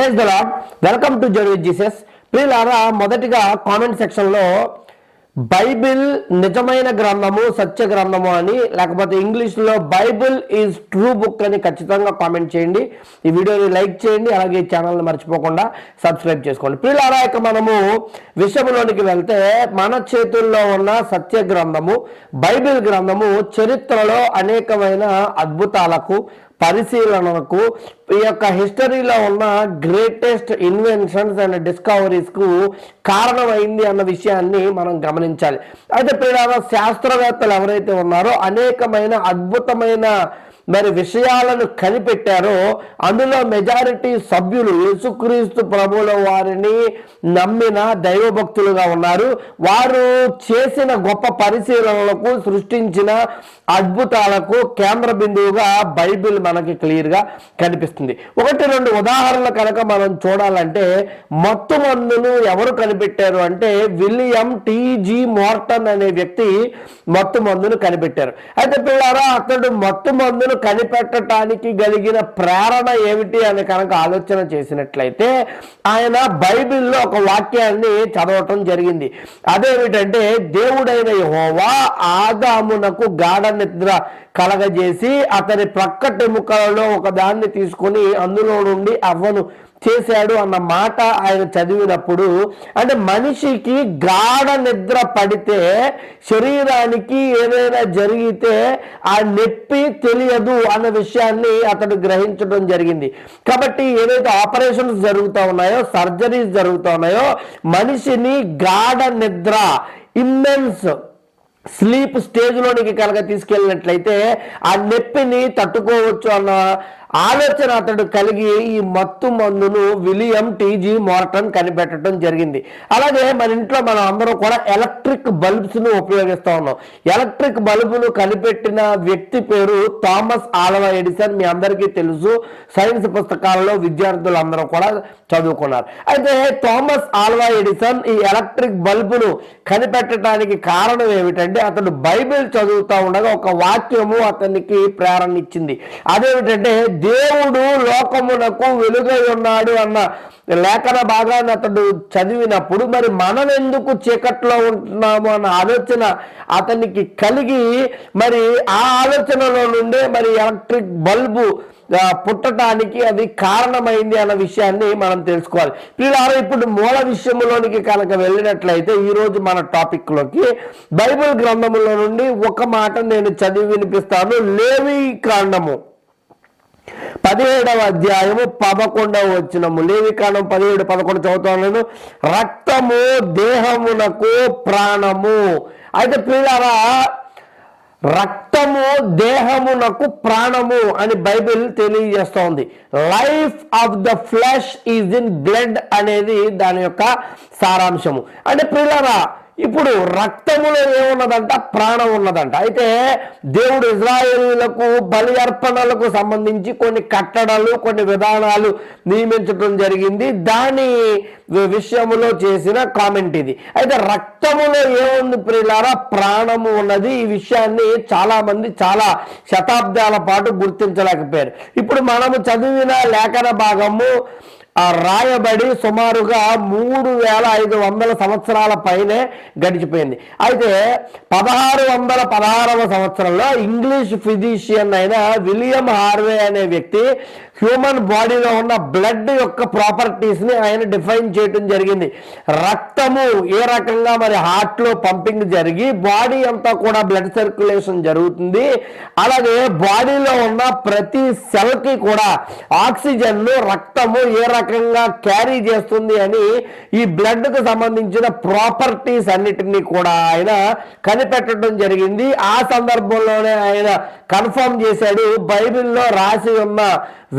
Praise the Lord welcome to Z with Jesus. ప్రియులారా మొదటిగా comment సెక్షన్లో బైబిల్ నిజమైన గ్రంథము సత్య గ్రంథము అని లేకపోతే ఇంగ్లీష్లో బైబిల్ ఈజ్ ట్రూ బుక్ అని ఖచ్చితంగా కామెంట్ చేయండి. ఈ వీడియోని లైక్ చేయండి అలాగే ఈ ఛానల్ని మర్చిపోకుండా సబ్స్క్రైబ్ చేసుకోండి. ప్రియులారా ఇక మనము విషయంలోనికి వెళ్తే మన చేతుల్లో ఉన్న సత్య గ్రంథము బైబిల్ గ్రంథము చరిత్రలో అనేకమైన అద్భుతాలకు పరిశీలనకు ఈ యొక్క హిస్టరీలో ఉన్న గ్రేటెస్ట్ ఇన్వెన్షన్స్ అండ్ డిస్కవరీస్కు కారణమైంది అన్న విషయాన్ని మనం గమనించాలి. అయితే ప్రియులారా శాస్త్రవేత్తలు ఎవరైతే ఉన్నారో అనేకమైన అద్భుతమైన మరి విషయాలను కనిపెట్టారో అందులో మెజారిటీ సభ్యులు యేసుక్రీస్తు ప్రభుల వారిని నమ్మిన దైవభక్తులుగా ఉన్నారు. వారు చేసిన గొప్ప పరిశీలనలకు సృష్టించిన అద్భుతాలకు కేంద్ర బిందువుగా బైబిల్ మనకి క్లియర్గా కనిపిస్తుంది. ఒకటి రెండు ఉదాహరణలు కనుక మనం చూడాలంటే మత్తు మందును ఎవరు కనిపెట్టారు అంటే విలియం టీజీ మోర్టన్ అనే వ్యక్తి మత్తు మందును కనిపెట్టారు. అయితే పిల్లారా అతడు మత్తు మందును కనిపెట్టడానికి కలిగిన ప్రేరణ ఏమిటి అని కనుక ఆలోచన చేసినట్లయితే ఆయన బైబిల్లో ఒక వాక్యాన్ని చదవటం జరిగింది. అదేమిటంటే దేవుడైన యహోవా ఆదామునకు గాఢ నిద్ర కలగజేసి అతని ప్రక్కటెముకలలో ఒక దాన్ని తీసుకొని అందులో నుండి అవ్వను. చేశాడు అన్న మాట ఆయన చదివినప్పుడు అంటే మనిషికి గాఢ నిద్ర పడితే శరీరానికి ఏదైనా జరిగితే ఆ నొప్పి తెలియదు అన్న విషయాన్ని అతడు గ్రహించడం జరిగింది. కాబట్టి ఏదైతే ఆపరేషన్స్ జరుగుతూ ఉన్నాయో సర్జరీస్ జరుగుతూ ఉన్నాయో మనిషిని గాఢ నిద్ర ఇమ్మెన్స్ స్లీప్ స్టేజ్లోనికి కనుక తీసుకెళ్ళినట్లయితే ఆ నొప్పిని తట్టుకోవచ్చు అన్న ఆలోచన అతడు కలిగి ఈ మత్తు మందును విలియం టీజీ మోర్టన్ కనిపెట్టడం జరిగింది. అలాగే మన ఇంట్లో మనం అందరం కూడా ఎలక్ట్రిక్ బల్బ్స్ను ఉపయోగిస్తూ ఉన్నాం. ఎలక్ట్రిక్ బల్బును కనిపెట్టిన వ్యక్తి పేరు థామస్ ఆల్వా ఎడిసన్. మీ అందరికీ తెలుసు సైన్స్ పుస్తకాలలో విద్యార్థులు అందరూ కూడా చదువుకున్నారు. అయితే థామస్ ఆల్వా ఎడిసన్ ఈ ఎలక్ట్రిక్ బల్బును కనిపెట్టడానికి కారణం ఏమిటంటే అతడు బైబిల్ చదువుతూ ఉండగా ఒక వాక్యము అతనికి ప్రేరణ ఇచ్చింది. అదేమిటంటే దేవుడు లోకమునకు వెలుగై ఉన్నాడు అన్న లేఖన భాగాన్ని అతడు చదివినప్పుడు మరి మనం ఎందుకు చీకట్లో ఉంటున్నాము అన్న ఆలోచన అతనికి కలిగి మరి ఆ ఆలోచనలో నుండే మరి ఎలక్ట్రిక్ బల్బు పుట్టడానికి అది కారణమైంది అన్న విషయాన్ని మనం తెలుసుకోవాలి. పిల్లలు ఇప్పుడు మూల విషయంలోనికి కనుక వెళ్ళినట్లయితే ఈరోజు మన టాపిక్లోకి బైబిల్ గ్రంథములో నుండి ఒక మాట నేను చదివి వినిపిస్తాను. లేవి కాండము. పదిహేడవ అధ్యాయము పదకొండవ వచ్చినము లేవికాండం పదిహేడు పదకొండు చదువుతాను రక్తము దేహమునకు ప్రాణము. అయితే పిల్లరా రక్తము దేహమునకు ప్రాణము అని Bible తెలియజేస్తోంది. Life of the flesh is in blood అనేది దాని యొక్క సారాంశము. అంటే పిల్లరా ఇప్పుడు రక్తములో ఏమున్నదంట? ప్రాణం ఉన్నదంట. అయితే దేవుడు ఇజ్రాయేలీలకు బలి అర్పణలకు సంబంధించి కొన్ని కట్టడలు కొన్ని విధానాలు నియమించడం జరిగింది. దాని విషయంలో విషయములో చేసిన కామెంట్ ఇది. అయితే రక్తములో ఏముంది ప్రియులారా? ప్రాణము ఉన్నది. ఈ విషయాన్ని చాలా మంది చాలా శతాబ్దాల పాటు గుర్తించలేకపోయారు. ఇప్పుడు మనము చదివిన లేఖన భాగము రాయబడి సుమారుగా మూడు వేల ఐదు వందల సంవత్సరాల పైనే గడిచిపోయింది. అయితే పదహారు వందల పదహారవ సంవత్సరంలో ఇంగ్లీష్ ఫిజిషియన్ అయిన విలియం హార్వే అనే వ్యక్తి హ్యూమన్ బాడీలో ఉన్న బ్లడ్ యొక్క ప్రాపర్టీస్ని ఆయన డిఫైన్ చేయడం జరిగింది. రక్తము ఏ రకంగా మరి హార్ట్లో పంపింగ్ జరిగి బాడీ అంతా కూడా బ్లడ్ సర్క్యులేషన్ జరుగుతుంది. అలాగే బాడీలో ఉన్న ప్రతి సెల్కి కూడా ఆక్సిజన్ను రక్తము ఏ రకంగా క్యారీ చేస్తుంది అని ఈ బ్లడ్కు సంబంధించిన ప్రాపర్టీస్ అన్నిటినీ కూడా ఆయన కనిపెట్టడం జరిగింది. ఆ సందర్భంలోనే ఆయన కన్ఫర్మ్ చేశాడు బైబిల్లో రాసి ఉన్న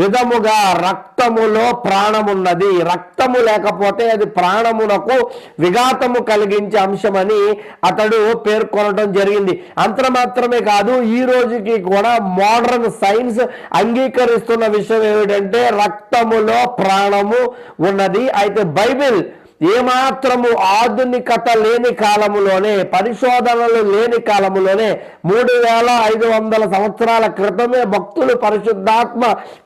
విధముగా రక్తములో ప్రాణమున్నది. రక్తము లేకపోతే అది ప్రాణమునకు విఘాతము కలిగించే అంశమని అతడు పేర్కొనడం జరిగింది. అంత మాత్రమే కాదు ఈ రోజుకి కూడా మోడర్న్ సైన్స్ అంగీకరిస్తున్న విషయం ఏమిటంటే రక్తములో ప్రాణ ప్రాణము ఉన్నది. అయితే బైబిల్ ఏమాత్రము ఆధునికత లేని కాలములోనే పరిశోధనలు లేని కాలములోనే మూడు వేల ఐదు వందల సంవత్సరాల క్రితమే భక్తులు పరిశుద్ధాత్మ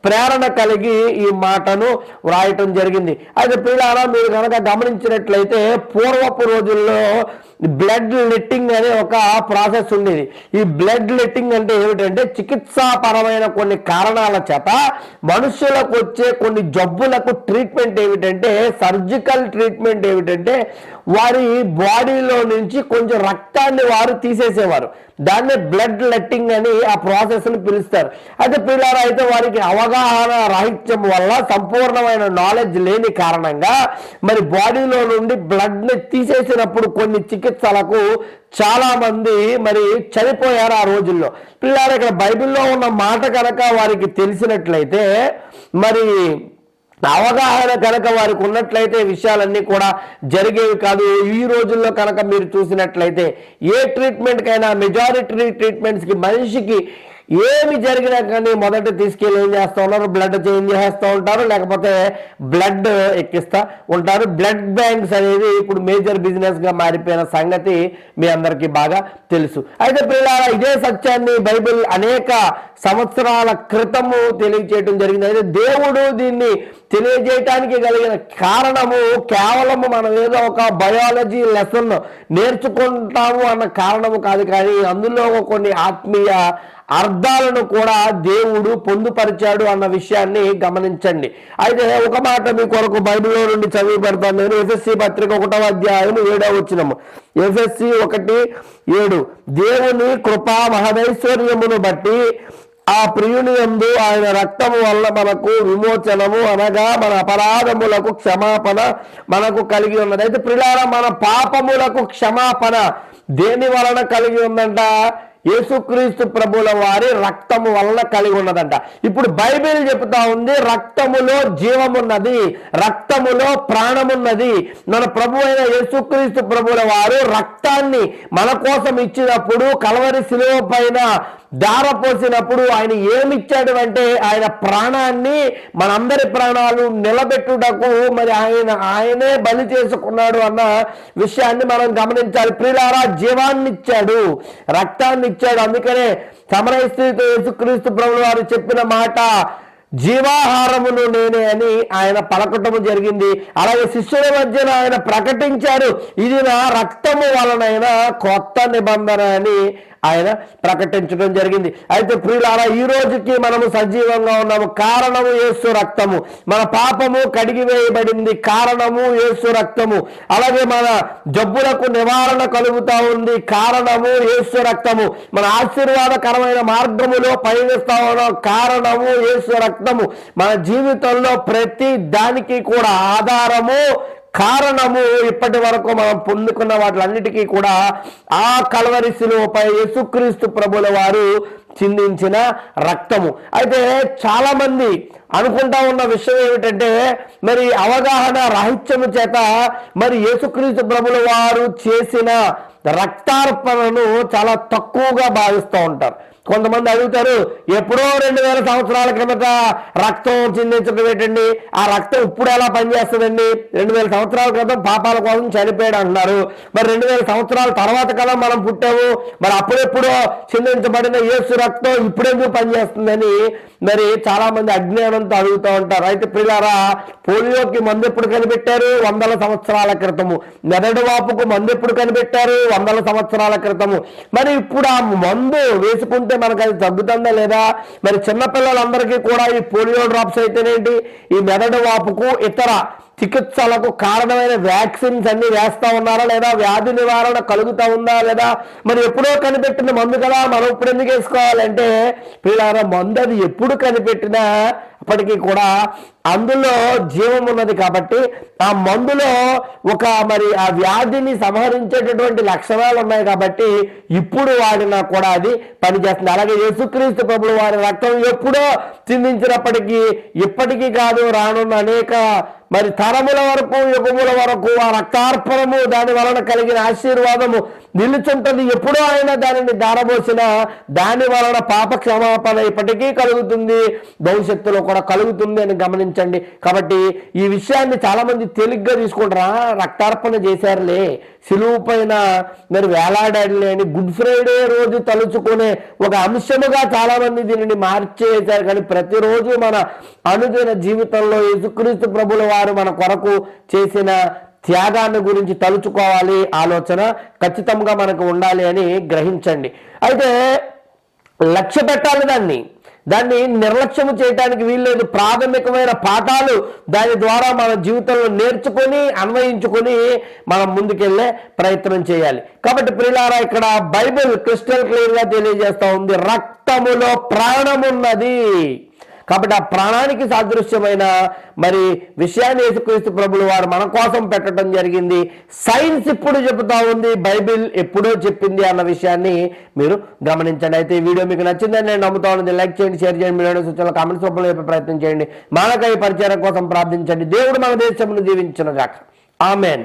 ప్రేరణ కలిగి ఈ మాటను వ్రాయటం జరిగింది. అయితే పిల్లారా మీరు కనుక గమనించినట్లయితే పూర్వపు రోజుల్లో బ్లడ్ లెట్టింగ్ అనే ఒక ప్రాసెస్ ఉండేది. ఈ బ్లడ్ లెట్టింగ్ అంటే ఏమిటంటే చికిత్సాపరమైన కొన్ని కారణాల చేత మనుషులకు వచ్చే కొన్ని జబ్బులకు ట్రీట్మెంట్ ఏమిటంటే సర్జికల్ ట్రీట్మెంట్ ఏమిటంటే వారి బాడీలో నుంచి కొంచెం రక్తాన్ని వారు తీసేసేవారు. దాన్నే బ్లడ్ లెట్టింగ్ అని ఆ ప్రాసెస్ని పిలుస్తారు. అయితే పిల్లలు అయితే వారికి అవగాహన రాహిత్యం వల్ల సంపూర్ణమైన నాలెడ్జ్ లేని కారణంగా మరి బాడీలో నుండి బ్లడ్ని తీసేసినప్పుడు కొన్ని చికిత్సలకు చాలా మంది మరి చనిపోయారు ఆ రోజుల్లో. పిల్లలు ఇక్కడ బైబిల్లో ఉన్న మాట కనుక వారికి తెలిసినట్లయితే మరి అవగాహన కనుక వారికి ఉన్నట్లయితే విషయాలన్నీ కూడా జరిగేవి కాదు. ఈ రోజుల్లో కనుక మీరు చూసినట్లయితే ఏ ట్రీట్మెంట్కైనా మెజారిటీ ట్రీట్మెంట్స్కి మనిషికి ఏమి జరిగినా కానీ మొదట తీసుకెళ్ళి ఏం చేస్తూ ఉన్నారు? బ్లడ్ చేంజ్ చేస్తూ ఉంటారు. లేకపోతే బ్లడ్ ఎక్కిస్తూ ఉంటారు. బ్లడ్ బ్యాంక్స్ అనేది ఇప్పుడు మేజర్ బిజినెస్గా మారిపోయిన సంగతి మీ అందరికీ బాగా తెలుసు. అయితే పిల్లల ఇదే సత్యాన్ని బైబిల్ అనేక సంవత్సరాల క్రితము తెలియచేయటం జరిగింది. అయితే దేవుడు దీన్ని తెలియజేయటానికి కలిగిన కారణము కేవలము మనం ఏదో ఒక బయాలజీ లెసన్ నేర్చుకుంటాము అన్న కారణము కాదు. కానీ అందులో కొన్ని ఆత్మీయ అర్థాలను కూడా దేవుడు పొందుపరిచాడు అన్న విషయాన్ని గమనించండి. అయితే ఒక మాట మీ కొరకు బైబిల్లో నుండి చదివి పెడతాను నేను. ఎఫ్ఎస్సి పత్రిక ఒకటో అధ్యాయం ఏడవ వచ్చినము ఎఫ్ఎస్సి ఒకటి ఏడు. దేవుని కృపా మహదైశ్వర్యమును బట్టి ఆ ప్రియుని యందు ఆయన రక్తము వల్ల మనకు విమోచనము అనగా మన అపరాధములకు క్షమాపణ మనకు కలిగి ఉన్నది. అయితే ప్రిలార మన పాపములకు క్షమాపణ దేని వలన కలిగి ఉందంట? యేసుక్రీస్తు ప్రభుల వారి రక్తము వలన కలిగి ఉన్నదంట. ఇప్పుడు బైబిల్ చెప్తా ఉంది రక్తములో జీవమున్నది రక్తములో ప్రాణమున్నది. మన ప్రభు అయిన యేసుక్రీస్తు ప్రభుల వారు రక్తాన్ని మన కోసం ఇచ్చినప్పుడు కలవరి శిలువ పైన దారపోసినప్పుడు ఆయన ఏమిచ్చాడు అంటే ఆయన ప్రాణాన్ని మనందరి ప్రాణాలు నిలబెట్టుటకు మరి ఆయన ఆయనే బలి చేసుకున్నాడు అన్న విషయాన్ని మనం గమనించాలి. ప్రియులారా జీవాన్ని ఇచ్చాడు రక్తాన్ని ఇచ్చాడు అందుకనే సమరస్త్రీతో యేసుక్రీస్తు ప్రభులు వారు చెప్పిన మాట జీవాహారమును నేనే అని ఆయన పలకటము జరిగింది. అలాగే శిష్యుల మధ్యన ఆయన ప్రకటించారు ఇది నా రక్తము వలనైన కొత్త నిబంధన అని ఆయన ప్రకటించడం జరిగింది. అయితే ప్రియులారా ఈ రోజుకి మనము సజీవంగా ఉన్నాము. కారణము యేసు రక్తము. మన పాపము కడిగి వేయబడింది కారణము యేసు రక్తము. అలాగే మన జబ్బులకు నివారణ కలుగుతా ఉంది. కారణము యేసు రక్తము. మన ఆశీర్వాదకరమైన మార్గములో పయనిస్తా ఉన్నాం. కారణము యేసు రక్తము. మన జీవితంలో ప్రతి దానికి కూడా ఆధారము కారణము ఇప్పటి వరకు మనం పొందుకున్న వాటిలన్నిటికీ కూడా ఆ కలవరి శిలువపై యేసుక్రీస్తు ప్రభుల వారు చిందించిన రక్తము. అయితే చాలా మంది అనుకుంటా ఉన్న విషయం ఏమిటంటే మరి అవగాహన రాహిత్యము చేత మరి యేసుక్రీస్తు ప్రభుల వారు చేసిన రక్తార్పణను చాలా తక్కువగా భావిస్తూ ఉంటారు. కొంతమంది అడుగుతారు ఎప్పుడో రెండు వేల సంవత్సరాల కిందట రక్తం చిందించడం ఏంటండి? ఆ రక్తం ఇప్పుడు ఎలా పనిచేస్తుందండి? రెండు వేల సంవత్సరాల క్రితం పాపాల కోసం చనిపోయాడు అంటున్నారు. మరి రెండు వేల సంవత్సరాల తర్వాత కదా మనం పుట్టాము. మరి అప్పుడెప్పుడో చిందించబడిన యేసు రక్తం ఇప్పుడెందుకు పనిచేస్తుందని మరి చాలా మంది అజ్ఞానంతో అడుగుతూ ఉంటారు. అయితే పిల్లారా పోలియోకి మందు ఎప్పుడు కనిపెట్టారు? వందల సంవత్సరాల క్రితము. మెదడు వాపుకు మందు ఎప్పుడు కనిపెట్టారు? వందల సంవత్సరాల క్రితము. మరి ఇప్పుడు ఆ మందు వేసుకుంటే మనకు అది తగ్గుతుందా లేదా? మరి చిన్నపిల్లలందరికీ కూడా ఈ పోలియో డ్రాప్స్ అయితేనేంటి? ఈ మెదడు వాపుకు ఇతర చికిత్సలకు కారణమైన వ్యాక్సిన్స్ అన్ని వేస్తా ఉన్నారా లేదా? వ్యాధి నివారణ కలుగుతా ఉందా లేదా? మరి ఎప్పుడో కనిపెట్టిన మందు కదా? మనం ఇప్పుడు ఎందుకు వేసుకోవాలంటే పిల్లల మందు అది ఎప్పుడు కనిపెట్టినా ఉన్నప్పటికీ కూడా అందులో జీవం ఉన్నది కాబట్టి ఆ మందులో ఒక మరి ఆ వ్యాధిని సంహరించేటటువంటి లక్షణాలు ఉన్నాయి కాబట్టి ఇప్పుడు వాడినా కూడా అది పనిచేస్తుంది. అలాగే యేసుక్రీస్తు ప్రభులు వారి రక్తం ఎప్పుడో చిందించినప్పటికీ ఇప్పటికీ కాదు రానున్న అనేక మరి తరముల వరకు యుగముల వరకు ఆ రక్తార్పణము దాని వలన కలిగిన ఆశీర్వాదము నిలుచుంటుంది. ఎప్పుడో ఆయన దానిని దారబోసిన దాని వలన పాప క్షమాపణ ఇప్పటికీ కలుగుతుంది. భవిష్యత్తులో కూడా కలుగుతుంది అని గమనించండి. కాబట్టి ఈ విషయాన్ని చాలా మంది తేలిగ్గా తీసుకుంటారా రక్తార్పణ చేశారులే. సిలువు పైన మరి వేలాడాడులే అని గుడ్ ఫ్రైడే రోజు తలుచుకునే ఒక అంశముగా చాలా మంది దీనిని మార్చేశారు. కానీ ప్రతిరోజు మన అనుదిన జీవితంలో యేసుక్రీస్తు ప్రభుల వారు మన కొరకు చేసిన త్యాగాన్ని గురించి తలుచుకోవాలి ఆలోచన ఖచ్చితంగా మనకు ఉండాలి అని గ్రహించండి. అయితే లక్ష్య పెట్టాలి దాన్ని. దాన్ని నిర్లక్ష్యము చేయడానికి వీల్లేదు. ప్రాథమికమైన పాఠాలు దాని ద్వారా మన జీవితంలో నేర్చుకొని అన్వయించుకొని మనం ముందుకెళ్ళే ప్రయత్నం చేయాలి. కాబట్టి ప్రిలారా ఇక్కడ బైబిల్ క్రిస్టల్ క్లియర్గా తెలియజేస్తా ఉంది. రక్తములో ప్రాణమున్నది. కాబట్టి ఆ ప్రాణానికి సాదృశ్యమైన మరి విషయాన్ని యేసుక్రీస్తు ప్రభులు వారు మన కోసం పెట్టడం జరిగింది. సైన్స్ ఇప్పుడు చెబుతా ఉంది బైబిల్ ఎప్పుడో చెప్పింది అన్న విషయాన్ని మీరు గమనించండి. అయితే ఈ వీడియో మీకు నచ్చిందని నేను నమ్ముతా ఉంది లైక్ చేయండి షేర్ చేయండి మీరు సూచనలు కామెంట్స్ రూపంలో చెప్పే ప్రయత్నం చేయండి. మానకాయ పరిచయం కోసం ప్రార్థించండి. దేవుడు మన దేశమును దీవించునుగాక. ఆమెన్.